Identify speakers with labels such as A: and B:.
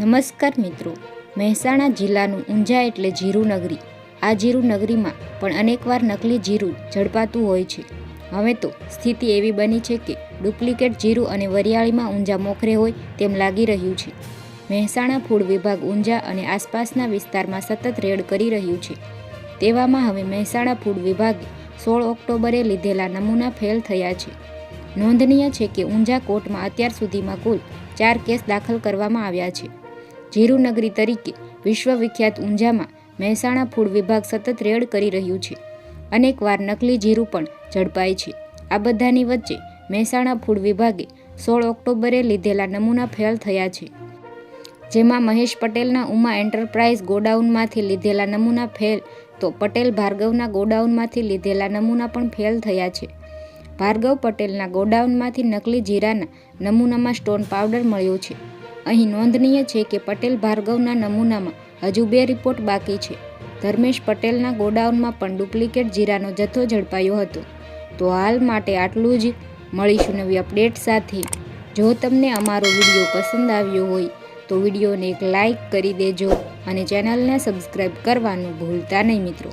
A: નમસ્કાર મિત્રો. મહેસાણા જિલ્લાનું ઊંઝા એટલે જીરું નગરી. આ જીરું નગરીમાં પણ અનેકવાર નકલી જીરું ઝડપાતું હોય છે. હવે તો સ્થિતિ એવી બની છે કે ડુપ્લિકેટ જીરું અને વરિયાળીમાં ઊંઝા મોખરે હોય તેમ લાગી રહ્યું છે. મહેસાણા ફૂડ વિભાગ ઊંઝા અને આસપાસના વિસ્તારમાં સતત રેડ કરી રહ્યું છે. તેવામાં હવે મહેસાણા ફૂડ વિભાગે સોળ ઓક્ટોબરે લીધેલા નમૂના ફેલ થયા છે. નોંધનીય છે કે ઊંઝા કોર્ટમાં અત્યાર સુધીમાં કુલ ચાર કેસ દાખલ કરવામાં આવ્યા છે. જીરુનગરી તરીકે વિશ્વવિખ્યાત ઊંઝામાં મહેસાણા ફૂડ વિભાગ સતત રેડ કરી રહ્યું છે. અનેકવાર નકલી જીરું પણ ઝડપાય છે. આ બધાની વચ્ચે મહેસાણા ફૂડ વિભાગે સોળ ઓક્ટોબરે લીધેલા નમૂના ફેલ થયા છે. જેમાં મહેશ પટેલના ઉમા એન્ટરપ્રાઇઝ ગોડાઉનમાંથી લીધેલા નમૂના ફેલ તો પટેલ ભાર્ગવના ગોડાઉનમાંથી લીધેલા નમૂના પણ ફેલ થયા છે. ભાર્ગવ પટેલના ગોડાઉનમાંથી નકલી જીરાના નમૂનામાં સ્ટોન પાવડર મળ્યો છે. અહીં નોંધનીય છે કે પટેલ ભાર્ગવના નમૂનામાં હજુ બે રિપોર્ટ બાકી છે. ધર્મેશ પટેલના ગોડાઉનમાં પણ ડુપ્લિકેટ જીરાનો જથ્થો ઝડપાયો હતો. તો હાલ માટે આટલું જ. મળીશું નવી અપડેટ સાથે. જો તમને અમારો વીડિયો પસંદ આવ્યો હોય, તો વિડીયોને એક લાઈક કરી દેજો અને ચેનલને સબસ્ક્રાઈબ કરવાનું ભૂલતા નહીં મિત્રો.